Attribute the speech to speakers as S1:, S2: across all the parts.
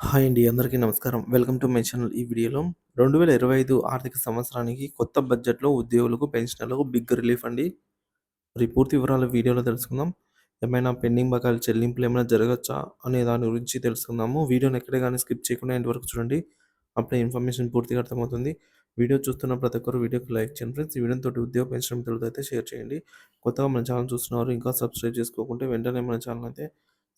S1: Hi అండి. అందరికీ నమస్కారం. Welcome to my channel. ఈ వీడియోలో 2025 ఆర్థిక సంవత్సరానికి కొత్త బడ్జెట్‌లో ఉద్యోగులకు, పెన్షనర్లకు బిగ్ రిలీఫ్ అండి. మరి పూర్తి వివరాలు వీడియోలో తెలుసుకుందాం. ఏమైనా పెండింగ్ బకాయిల చెల్లింపులు ఏమైనా జరగచ్చా అనే దాని గురించి తెలుసుకుందాము. వీడియోని ఎక్కడ కానీ స్కిప్ చేయకుండా ఎండ్ వరకు చూడండి. అప్పుడే ఇన్ఫర్మేషన్ పూర్తిగా అర్థమవుతుంది. వీడియో చూస్తున్న ప్రతి ఒక్కరు వీడియోకి లైక్ చేయండి ఫ్రెండ్స్. ఈ వీడియోతో తోటి ఉద్యోగ పెన్షన్ మిత్రులతో అయితే షేర్ చేయండి. కొత్తగా మన ఛానల్ చూస్తున్నవారు ఇంకా సబ్స్క్రైబ్ చేసుకోకుంటే వెంటనే మన ఛానల్ అయితే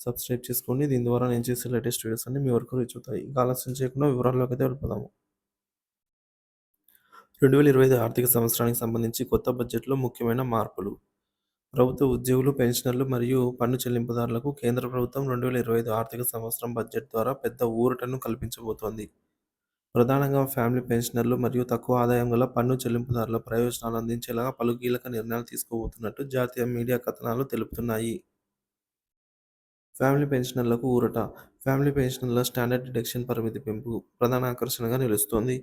S1: సబ్స్క్రైబ్ చేసుకోండి. దీని ద్వారా నేను చేసే లేటెస్ట్ వీడియోస్ అన్ని మీ వరకు రీచ్ అవుతాయి. ఇంకా ఆలస్యం చేయకుండా వివరాల్లోకి అయితే వెళ్ళిపోదాము. 2025 ఆర్థిక సంవత్సరానికి సంబంధించి కొత్త బడ్జెట్‌లో ముఖ్యమైన మార్పులు. ప్రభుత్వ ఉద్యోగులు, పెన్షనర్లు మరియు పన్ను చెల్లింపుదారులకు కేంద్ర ప్రభుత్వం 2025 ఆర్థిక సంవత్సరం బడ్జెట్ ద్వారా పెద్ద ఊరటను కల్పించబోతోంది. ప్రధానంగా ఫ్యామిలీ పెన్షనర్లు మరియు తక్కువ ఆదాయం గల పన్ను చెల్లింపుదారుల ప్రయోజనాలు అందించేలాగా పలు కీలక నిర్ణయాలు తీసుకోబోతున్నట్టు జాతీయ మీడియా కథనాలు తెలుపుతున్నాయి. ఫ్యామిలీ పెన్షనర్లకు ఊరట ఫ్యామిలీ పెన్షన్ల స్టాండర్డ్ డిడక్షన్ పరిమితి పెంపు ప్రధాన ఆకర్షణగా నిలుస్తోంది.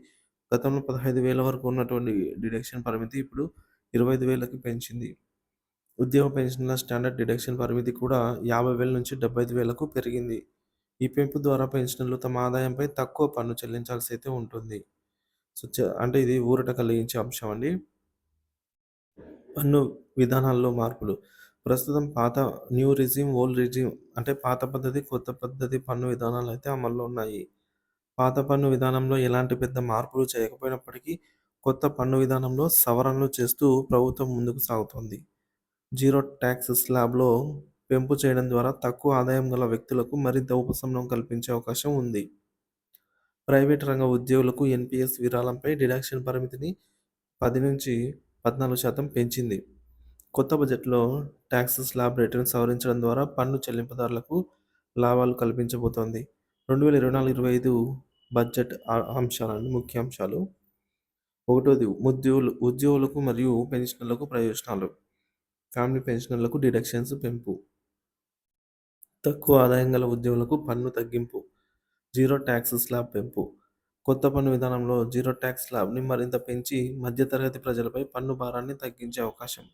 S1: గతంలో పదహైదు వేల వరకు ఉన్నటువంటి డిడక్షన్ పరిమితి ఇప్పుడు ఇరవై ఐదు వేలకి పెంచింది. ఉద్యోగ పెన్షన్ల స్టాండర్డ్ డిడక్షన్ పరిమితి కూడా యాభై వేల నుంచి డెబ్బై ఐదు వేలకు పెరిగింది. ఈ పెంపు ద్వారా పెన్షనర్లు తమ ఆదాయంపై తక్కువ పన్ను చెల్లించాల్సి అయితే ఉంటుంది. సో అంటే ఇది ఊరట కలిగించే అంశం అండి. పన్ను విధానాల్లో మార్పులు ప్రస్తుతం పాత న్యూ రిజిమ్, ఓల్డ్ రిజిమ్ అంటే పాత పద్ధతి, కొత్త పద్ధతి పన్ను విధానాలు అయితే అమల్లో ఉన్నాయి. పాత పన్ను విధానంలో ఎలాంటి పెద్ద మార్పులు చేయకపోయినప్పటికీ కొత్త పన్ను విధానంలో సవరణలు చేస్తూ ప్రభుత్వం ముందుకు సాగుతోంది. జీరో ట్యాక్స్ స్లాబ్‌లో పెంపు చేయడం ద్వారా తక్కువ ఆదాయం గల వ్యక్తులకు మరింత ఉపశమనం కల్పించే అవకాశం ఉంది. ప్రైవేట్ రంగ ఉద్యోగులకు ఎన్‌పీఎస్ విరాళంపై డిడక్షన్ పరిమితిని పది నుంచి పద్నాలుగు శాతం పెంచింది. కొత్త బడ్జెట్‌లో ట్యాక్స్ స్లాబ్ రేటును సవరించడం ద్వారా పన్ను చెల్లింపుదారులకు లాభాలు కల్పించబోతోంది. 2024, 25 బడ్జెట్ అంశాలను ముఖ్య ముఖ్యాంశాలు. ఒకటోది ఉద్యోగులు ఉద్యోగులకు మరియు పెన్షనర్లకు ప్రయోజనాలు. ఫ్యామిలీ పెన్షనర్లకు డిడక్షన్స్ పెంపు. తక్కువ ఆదాయం గల ఉద్యోగులకు పన్ను తగ్గింపు. జీరో ట్యాక్స్ స్లాబ్ పెంపు. కొత్త పన్ను విధానంలో జీరో ట్యాక్స్ స్లాబ్‌ని మరింత పెంచి మధ్యతరగతి ప్రజలపై పన్ను భారాన్ని తగ్గించే అవకాశం.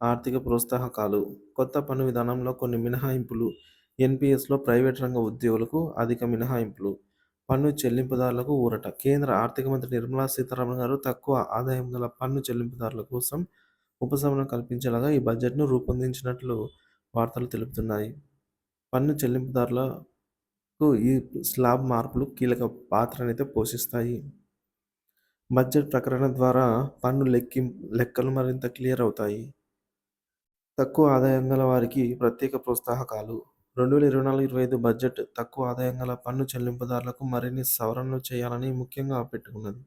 S1: ఆర్థిక ప్రోత్సాహకాలు కొత్త పన్ను విధానంలో కొన్ని మినహాయింపులు. ఎన్పిఎస్లో ప్రైవేట్ రంగ ఉద్యోగులకు అధిక మినహాయింపులు. పన్ను చెల్లింపుదారులకు ఊరట కేంద్ర ఆర్థిక మంత్రి నిర్మలా సీతారామన్ గారు తక్కువ ఆదాయం గల పన్ను చెల్లింపుదారుల కోసం ఉపశమనం కల్పించేలాగా ఈ బడ్జెట్‌ను రూపొందించినట్లు వార్తలు తెలుపుతున్నాయి. పన్ను చెల్లింపుదారులకు ఈ స్లాబ్ మార్పులు కీలక పాత్రనైతే పోషిస్తాయి. బడ్జెట్ ప్రకటన ద్వారా పన్ను లెక్కిం లెక్కలు మరింత క్లియర్ అవుతాయి. తక్కువ ఆదాయం గల వారికి ప్రత్యేక ప్రోత్సాహకాలు 2024, 25 బడ్జెట్ తక్కువ ఆదాయం గల పన్ను చెల్లింపుదారులకు మరిన్ని సవరణలు చేయాలని ముఖ్యంగా పెట్టుకున్నది.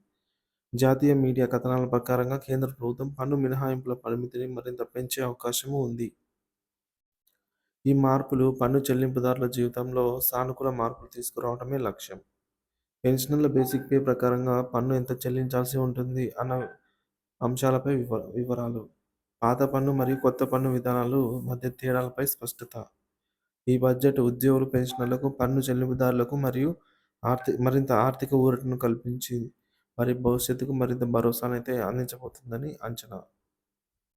S1: జాతీయ మీడియా కథనాల ప్రకారంగా కేంద్ర ప్రభుత్వం పన్ను మినహాయింపుల పరిమితిని మరింత పెంచే అవకాశము ఉంది. ఈ మార్పులు పన్ను చెల్లింపుదారుల జీవితంలో సానుకూల మార్పులు తీసుకురావడమే లక్ష్యం. పెన్షనర్ల బేసిక్ పే ప్రకారంగా పన్ను ఎంత చెల్లించాల్సి ఉంటుంది అన్న అంశాలపై వివ వివరాలు. పాత పన్ను మరియు కొత్త పన్ను విధానాలు మధ్య తేడాలపై స్పష్టత. ఈ బడ్జెట్ ఉద్యోగులు, పెన్షనర్లకు, పన్ను చెల్లింపుదారులకు మరియు ఆర్థిక మరింత ఆర్థిక ఊరటను కల్పించి వారి భవిష్యత్తుకు మరింత భరోసానైతే అందించబోతుందని అంచనా.